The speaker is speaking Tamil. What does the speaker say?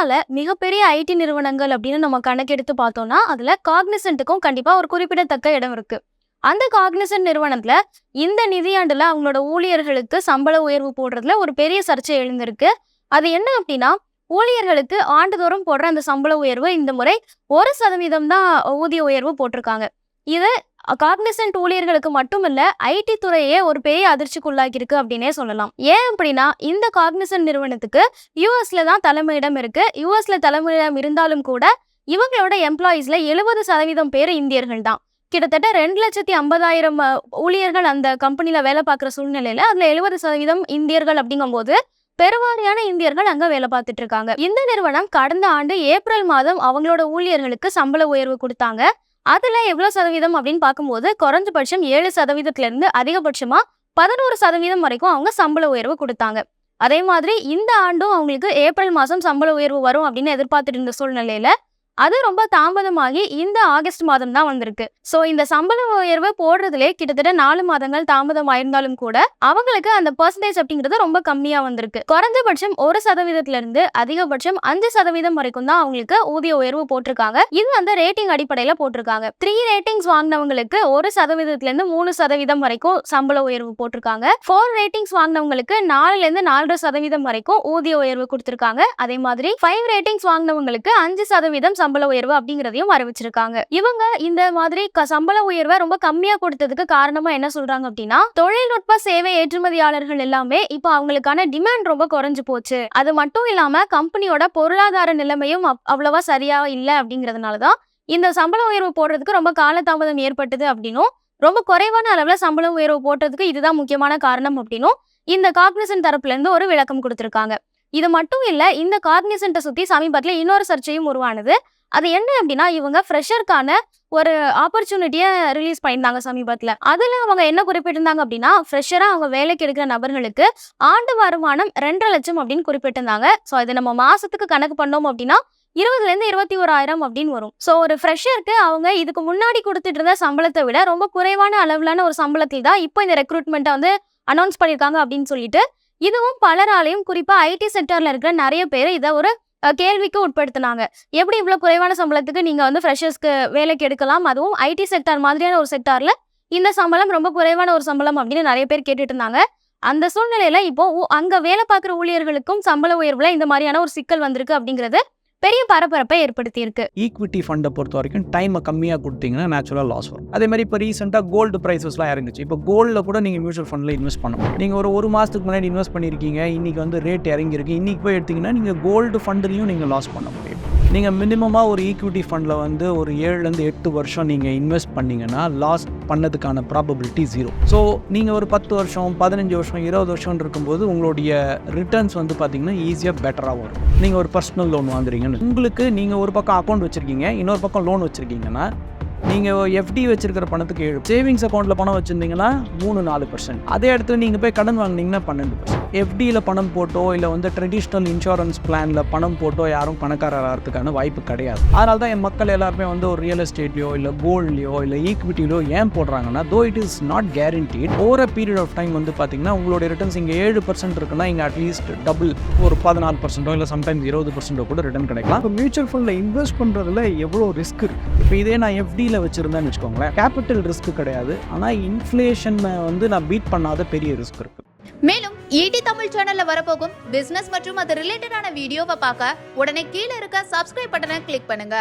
இந்தியாவில் மிகப்பெரிய ஐடி நிறுவனங்கள் அப்படின்னு நம்ம கணக்கெடுத்து பார்த்தோம்னா அதில் காக்னிசன்ட்டுக்கும் கண்டிப்பாக ஒரு குறிப்பிடத்தக்க இடம் இருக்கு. அந்த காக்னிசன்ட் நிறுவனத்தில் இந்த நிதியாண்டில் அவங்களோட ஊழியர்களுக்கு சம்பள உயர்வு போடுறதுல ஒரு பெரிய சர்ச்சை எழுந்திருக்கு. அது என்ன அப்படின்னா ஊழியர்களுக்கு ஆண்டுதோறும் போடுற அந்த சம்பள உயர்வு இந்த முறை ஒரு சதவீதம் தான் ஊதிய உயர்வு போட்டிருக்காங்க. இது காக்னிசன்ட் ஊழியர்களுக்கு மட்டுமில்ல ஐடி துறையே ஒரு பெரிய அதிர்ச்சிக்குள்ளாக்கியிருக்கு அப்படின்னே சொல்லலாம். ஏன் அப்படின்னா இந்த காக்னிசன்ட் நிறுவனத்துக்கு யூஎஸ்ல தான் தலைமையிடம் இருக்கு. யூஎஸ்ல தலைமையிடம் இருந்தாலும் கூட இவங்களோட எம்ப்ளாயீஸ்ல எழுபது சதவீதம் பேர் இந்தியர்கள் தான். கிட்டத்தட்ட ரெண்டு லட்சத்தி ஐம்பதாயிரம் ஊழியர்கள் அந்த கம்பெனியில வேலை பார்க்குற சூழ்நிலையில அதுல எழுபது சதவீதம் இந்தியர்கள் அப்படிங்கும்போது பெருவாரியான இந்தியர்கள் அங்க வேலை பார்த்துட்டு இருக்காங்க. இந்த நிறுவனம் கடந்த ஆண்டு ஏப்ரல் மாதம் அவங்களோட ஊழியர்களுக்கு சம்பள உயர்வு கொடுத்தாங்க. அதில் எவ்வளோ சதவீதம் அப்படின்னு பார்க்கும்போது குறைஞ்சபட்சம் ஏழு சதவீதத்துல இருந்து அதிகபட்சமா பதினோரு சதவீதம் வரைக்கும் அவங்க சம்பள உயர்வு கொடுத்தாங்க. அதே மாதிரி இந்த ஆண்டும் அவங்களுக்கு ஏப்ரல் மாதம் சம்பள உயர்வு வரும் அப்படின்னு எதிர்பார்த்துட்டு இருந்த சூழ்நிலையில அது ரொம்ப தாமதமாகி இந்த ஆகஸ்ட் மாதம் தான் வந்திருக்கு. ஸோ இந்த சம்பள உயர்வு போடுறதுலே கிட்டத்தட்ட நாலு மாதங்கள் தாமதம் ஆயிருந்தாலும் கூட அவங்களுக்கு அந்த பர்சன்டேஜ் அப்படிங்கிறது ரொம்ப கம்மியா வந்திருக்கு. குறைஞ்சபட்சம் ஒரு சதவீதத்துல இருந்து அதிகபட்சம் அஞ்சு சதவீதம் வரைக்கும் தான் அவங்களுக்கு ஊதிய உயர்வு போட்டிருக்காங்க. இது அந்த ரேட்டிங் அடிப்படையில போட்டிருக்காங்க. த்ரீ ரேட்டிங்ஸ் வாங்கினவங்களுக்கு ஒரு சதவீதத்துல இருந்து மூணு சதவீதம் வரைக்கும் சம்பள உயர்வு போட்டிருக்காங்க. ஃபோர் ரேட்டிங்ஸ் வாங்கினவங்களுக்கு நாலுல இருந்து நாலரை சதவீதம் வரைக்கும் ஊதிய உயர்வு கொடுத்திருக்காங்க. அதே மாதிரி ஃபைவ் ரேட்டிங்ஸ் வாங்கினவங்களுக்கு அஞ்சு சதவீதம் சம்பள உயர்வு அப்படிங்கிறதையும் அறிவிச்சிருக்காங்க. இவங்க இந்த மாதிரி க- சம்பள உயர்வை ரொம்ப கம்மியா கொடுத்ததுக்கு காரணமா என்ன சொல்றாங்க அப்படின்னா தொழில்நுட்ப சேவை ஏற்றுமதியாளர்கள் எல்லாமே இப்போ அவங்களுக்கான டிமாண்ட் ரொம்ப குறைஞ்சு போச்சு. அது மட்டும் இல்லாம கம்பெனியோட பொருளாதார நிலைமையும் அவ்வளவா சரியா இல்லை அப்படிங்கறதுனாலதான் இந்த சம்பள உயர்வு போடுறதுக்கு ரொம்ப காலதாமதம் ஏற்பட்டது அப்படின்னும் ரொம்ப குறைவான அளவுல சம்பள உயர்வு போட்டதுக்கு இதுதான் முக்கியமான காரணம் அப்படின்னும் இந்த காக்னிசன் தரப்புல இருந்து ஒரு விளக்கம் கொடுத்திருக்காங்க. இது மட்டும் இல்ல இந்த காக்னிசன்ட்டை சுத்தி சமீபத்துல இன்னொரு சர்ச்சையும் உருவானது அது என்ன அப்படின்னா இவங்க ஃப்ரெஷருக்கான ஒரு ஆப்பர்ச்சுனிட்டியை ரிலீஸ் பண்ணியிருந்தாங்க சமீபத்தில். அதில் அவங்க என்ன குறிப்பிட்டிருந்தாங்க அப்படின்னா ஃப்ரெஷராக அவங்க வேலைக்கு எடுக்கிற நபர்களுக்கு ஆண்டு வருமானம் ரெண்டரை லட்சம் அப்படின்னு குறிப்பிட்டிருந்தாங்க. ஸோ இதை நம்ம மாசத்துக்கு கணக்கு பண்ணோம் அப்படின்னா இருபதுலேருந்து இருபத்தி ஓராயிரம் அப்படின்னு வரும். ஸோ ஒரு ஃப்ரெஷருக்கு அவங்க இதுக்கு முன்னாடி கொடுத்துட்டு இருந்த சம்பளத்தை விட ரொம்ப குறைவான அளவிலான ஒரு சம்பளத்தில் தான் இப்போ இந்த ரெக்ரூட்மெண்ட்டை வந்து அனௌன்ஸ் பண்ணியிருக்காங்க அப்படின்னு சொல்லிட்டு இதுவும் பலராலையும் குறிப்பாக ஐடி செக்டரில் இருக்கிற நிறைய பேர் இதை ஒரு கேள்விக்கு உட்படுத்தினாங்க. எப்படி இவ்வளோ குறைவான சம்பளத்துக்கு நீங்கள் வந்து ஃப்ரெஷர்ஸ்க்கு வேலைக்கு எடுக்கலாம்? அதுவும் ஐடி செக்டார் மாதிரியான ஒரு செக்டாரில் இந்த சம்பளம் ரொம்ப குறைவான ஒரு சம்பளம் அப்படின்னு நிறைய பேர் கேட்டுட்டு இருந்தாங்க. அந்த சூழ்நிலையில இப்போ ஊ- அங்க வேலை பார்க்குற ஊழியர்களுக்கும் சம்பள உயர்வுல இந்த மாதிரியான ஒரு சிக்கல் வந்திருக்கு அப்படிங்கிறது பெரிய பரபரப்பை ஏற்படுத்தியிருக்கு. ஈக்விட்டி ஃபண்டை பொறுத்த வரைக்கும் டைமை கம்மியாக கொடுத்தீங்கன்னா நேச்சுரலாக லாஸ் வரும். அதே மாதிரி இப்போ ரீசெண்டாக கோல்டு ப்ரைஸஸ்லாம் இறங்குச்சு. இப்போ கோல்டில் கூட நீங்கள் மியூச்சுவல் ஃபண்டில் இன்வெஸ்ட் பண்ண முடியும். நீங்கள் ஒரு ஒரு மாதத்துக்கு முன்னாடி இன்வெஸ்ட் பண்ணியிருக்கீங்க. இன்றைக்கி வந்து ரேட் இறங்கியிருக்கு. இன்றைக்கி போய் எடுத்தீங்கன்னா நீங்கள் கோல்டு ஃபண்டுலையும் நீங்கள் லாஸ் பண்ண முடியும். நீங்கள் மினிமமாக ஒரு ஈக்விட்டி ஃபண்டில் வந்து ஒரு ஏழுலேருந்து எட்டு வருஷம் நீங்கள் இன்வெஸ்ட் பண்ணீங்கன்னா லாஸ் பண்ணதுக்கான ப்ராபபிலிட்டி ஜீரோ ஸோ நீங்கள் ஒரு பத்து வருஷம் பதினஞ்சு வருஷம் இருபது வருஷம் இருக்கும்போது உங்களுடைய ரிட்டர்ன்ஸ் வந்து பார்த்தீங்கன்னா ஈஸியாக பெட்டராக வரும். நீங்கள் ஒரு பர்சனல் லோன் வாங்குறீங்கன்னு. உங்களுக்கு நீங்கள் ஒரு பக்கம் அக்கௌண்ட் வச்சுருக்கீங்க இன்னொரு பக்கம் லோன் வச்சுருக்கீங்கன்னா நீங்கள் எஃப்டி வச்சிருக்கிற பணத்துக்கு ஏழு சேவிங்ஸ் அக்கௌண்ட்டில் பணம் வச்சுருந்தீங்கன்னா மூணு நாலு பர்சன்ட் அதே இடத்துல நீங்கள் போய் கடன் வாங்குனீங்கன்னா பன்னெண்டு பர்சன்ட் எஃப்டியில் பணம் போட்டோ இல்லை வந்து ட்ரெடிஷ்னல் இன்சூரன்ஸ் பிளானில் பணம் போட்டோ யாரும் பணக்காரர் ஆகிறதுக்கான வாய்ப்பு கிடையாது. அதனால தான் என் மக்கள் எல்லாருமே வந்து ஒரு ரியல் எஸ்டேட்லையோ இல்லை கோல்ட்லையோ இல்லை ஈக்விட்டிலையோ ஏன் போடுறாங்கன்னா though it is not guaranteed over period of time வந்து பார்த்தீங்கன்னா உங்களுடைய ரிட்டர்ன்ஸ் இங்கே ஏழு பர்சன்ட் இருக்குன்னா இங்கே அட்லீஸ்ட் டபுள் ஒரு பதினாலு பர்சன்ட்டோ இல்லை சம்டைம்ஸ் இருபது பர்சன்ட்டோ கூட ரிட்டர்ன் கிடைக்கலாம். இப்போ மியூச்சுவல் ஃபண்டில் இன்வெஸ்ட் பண்ணுறதுல எவ்வளோ ரிஸ்க் இருக்குது இப்போ இதே நான் கையில் வச்சுருந்தேன்னு வச்சுக்கோங்களேன். கேபிட்டல் ரிஸ்க் கிடையாது. ஆனால் இன்ஃப்ளேஷனை வந்து நான் பீட் பண்ணாத பெரிய ரிஸ்க் இருக்குது மேலும் ஈடி தமிழ் சேனல்ல வரப்போகும் பிசினஸ் மற்றும் அது ரிலேட்டடான வீடியோவை பார்க்க உடனே கீழே இருக்க சப்ஸ்கிரைப் பட்டனை கிளிக் பண்ணுங்க.